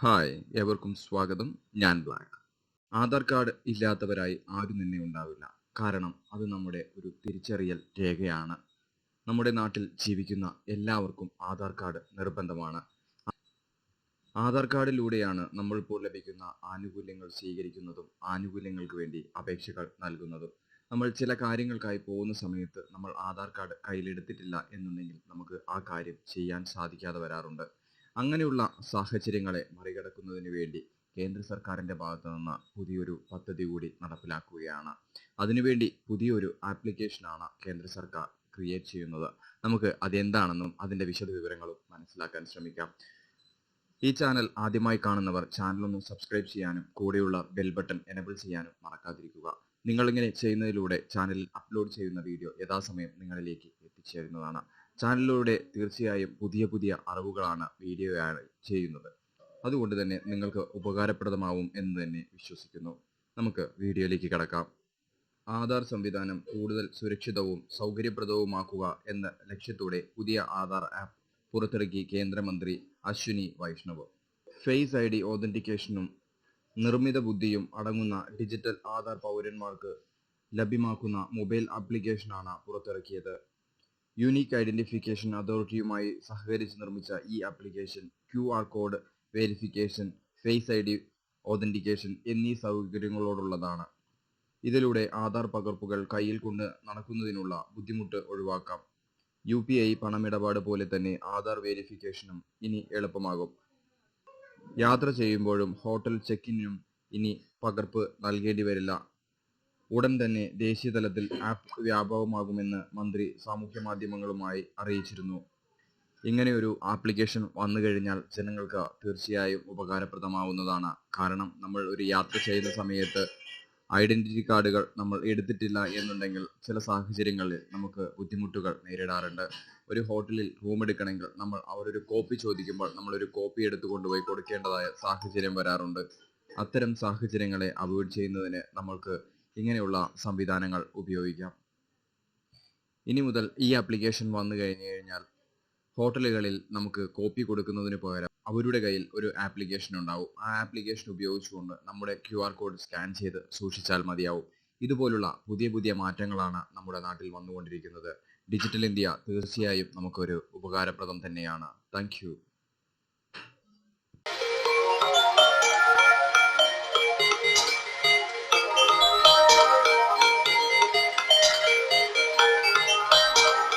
Hi ഏവർക്കും സ്വാഗതം. ഞാൻ ബ്ലാക്ക് ആധാർ കാർഡ് ഇല്ലാത്തവരായി ആരും തന്നെ ഉണ്ടാവില്ല. കാരണം അത് നമ്മുടെ ഒരു തിരിച്ചറിയൽ രേഖയാണ്. നമ്മുടെ നാട്ടിൽ ജീവിക്കുന്ന എല്ലാവർക്കും ആധാർ കാർഡ് നിർബന്ധമാണ്. ആധാർ കാർഡിലൂടെയാണ് നമ്മളിപ്പോൾ ലഭിക്കുന്ന ആനുകൂല്യങ്ങൾ സ്വീകരിക്കുന്നതും ആനുകൂല്യങ്ങൾക്ക് വേണ്ടി അപേക്ഷകൾ നൽകുന്നതും. നമ്മൾ ചില കാര്യങ്ങൾക്കായി പോകുന്ന സമയത്ത് നമ്മൾ ആധാർ കാർഡ് കയ്യിലെടുത്തിട്ടില്ല എന്നുണ്ടെങ്കിൽ നമുക്ക് ആ കാര്യം ചെയ്യാൻ സാധിക്കാതെ വരാറുണ്ട്. അങ്ങനെയുള്ള സാഹചര്യങ്ങളെ മറികടക്കുന്നതിന് വേണ്ടി കേന്ദ്ര സർക്കാരിന്റെ ഭാഗത്തു നിന്ന് പുതിയൊരു പദ്ധതി കൂടി നടപ്പിലാക്കുകയാണ്. അതിനുവേണ്ടി പുതിയൊരു ആപ്ലിക്കേഷനാണ് കേന്ദ്ര സർക്കാർ ക്രിയേറ്റ് ചെയ്യുന്നത്. നമുക്ക് അതെന്താണെന്നും അതിന്റെ വിശദവിവരങ്ങളും മനസ്സിലാക്കാൻ ശ്രമിക്കാം. ഈ ചാനൽ ആദ്യമായി കാണുന്നവർ ചാനൽ ഒന്ന് സബ്സ്ക്രൈബ് ചെയ്യാനും കൂടെയുള്ള ബെൽ ബട്ടൺ എനബിൾ ചെയ്യാനും മറക്കാതിരിക്കുക. നിങ്ങളിങ്ങനെ ചെയ്യുന്നതിലൂടെ ചാനലിൽ അപ്ലോഡ് ചെയ്യുന്ന വീഡിയോ യഥാസമയം നിങ്ങളിലേക്ക് എത്തിച്ചേരുന്നതാണ്. ചാനലിലൂടെ തീർച്ചയായും പുതിയ പുതിയ അറിവുകളാണ് വീഡിയോയാണ് ചെയ്യുന്നത്. അതുകൊണ്ട് തന്നെ നിങ്ങൾക്ക് ഉപകാരപ്രദമാവും എന്ന് തന്നെ വിശ്വസിക്കുന്നു. നമുക്ക് വീഡിയോയിലേക്ക് കടക്കാം. ആധാർ സംവിധാനം കൂടുതൽ സുരക്ഷിതവും സൗകര്യപ്രദവുമാക്കുക എന്ന ലക്ഷ്യത്തോടെ പുതിയ ആധാർ ആപ്പ് പുറത്തിറക്കി കേന്ദ്രമന്ത്രി Ashwini Vaishnaw. Face I D ഓതന്റിക്കേഷനും നിർമ്മിത ബുദ്ധിയും അടങ്ങുന്ന ഡിജിറ്റൽ ആധാർ പൗരന്മാർക്ക് ലഭ്യമാക്കുന്ന മൊബൈൽ ആപ്ലിക്കേഷനാണ് പുറത്തിറക്കിയത്. യൂണീക്ക് ഐഡന്റിഫിക്കേഷൻ അതോറിറ്റിയുമായി സഹകരിച്ച് നിർമ്മിച്ച ഈ application Q R code verification face I D authentication എന്നീ സൗകര്യങ്ങളോടുള്ളതാണ്. ഇതിലൂടെ ആധാർ പകർപ്പുകൾ കയ്യിൽ കൊണ്ട് നടക്കുന്നതിനുള്ള ബുദ്ധിമുട്ട് ഒഴിവാക്കാം. യു പി ഐ പണമിടപാട് പോലെ തന്നെ ആധാർ വെരിഫിക്കേഷനും ഇനി എളുപ്പമാകും. യാത്ര ചെയ്യുമ്പോഴും ഹോട്ടൽ ചെക്കിനും ഇനി പകർപ്പ് നൽകേണ്ടി വരില്ല. ഉടൻ തന്നെ ദേശീയതലത്തിൽ ആപ്പ് വ്യാപകമാകുമെന്ന് മന്ത്രി സാമൂഹ്യ മാധ്യമങ്ങളുമായി അറിയിച്ചിരുന്നു. ഇങ്ങനെയൊരു ആപ്ലിക്കേഷൻ വന്നു കഴിഞ്ഞാൽ ജനങ്ങൾക്ക് തീർച്ചയായും ഉപകാരപ്രദമാവുന്നതാണ്. കാരണം നമ്മൾ ഒരു യാത്ര ചെയ്യുന്ന സമയത്ത് ഐഡന്റിറ്റി കാർഡുകൾ നമ്മൾ എടുത്തിട്ടില്ല എന്നുണ്ടെങ്കിൽ ചില സാഹചര്യങ്ങളിൽ നമുക്ക് ബുദ്ധിമുട്ടുകൾ നേരിടാറുണ്ട്. ഒരു ഹോട്ടലിൽ റൂം എടുക്കണമെങ്കിൽ നമ്മൾ അവരൊരു കോപ്പി ചോദിക്കുമ്പോൾ നമ്മളൊരു കോപ്പി എടുത്തു കൊണ്ടുപോയി കൊടുക്കേണ്ടതായ സാഹചര്യം വരാറുണ്ട്. അത്തരം സാഹചര്യങ്ങളെ അവോയ്ഡ് ചെയ്യുന്നതിന് നമ്മൾക്ക് ഇങ്ങനെയുള്ള സംവിധാനങ്ങൾ ഉപയോഗിക്കാം. ഇനി മുതൽ ഈ ആപ്ലിക്കേഷൻ വന്നു കഴിഞ്ഞു കഴിഞ്ഞാൽ ഹോട്ടലുകളിൽ നമുക്ക് കോപ്പി കൊടുക്കുന്നതിന് പകരം അവരുടെ കയ്യിൽ ഒരു ആപ്ലിക്കേഷൻ ഉണ്ടാവും. ആ ആപ്ലിക്കേഷൻ ഉപയോഗിച്ചുകൊണ്ട് നമ്മുടെ ക്യു ആർ കോഡ് സ്കാൻ ചെയ്ത് സൂക്ഷിച്ചാൽ മതിയാവും. ഇതുപോലുള്ള പുതിയ പുതിയ മാറ്റങ്ങളാണ് നമ്മുടെ നാട്ടിൽ വന്നുകൊണ്ടിരിക്കുന്നത്. ഡിജിറ്റൽ ഇന്ത്യ തീർച്ചയായും നമുക്കൊരു ഉപകാരപ്രദം തന്നെയാണ്. താങ്ക്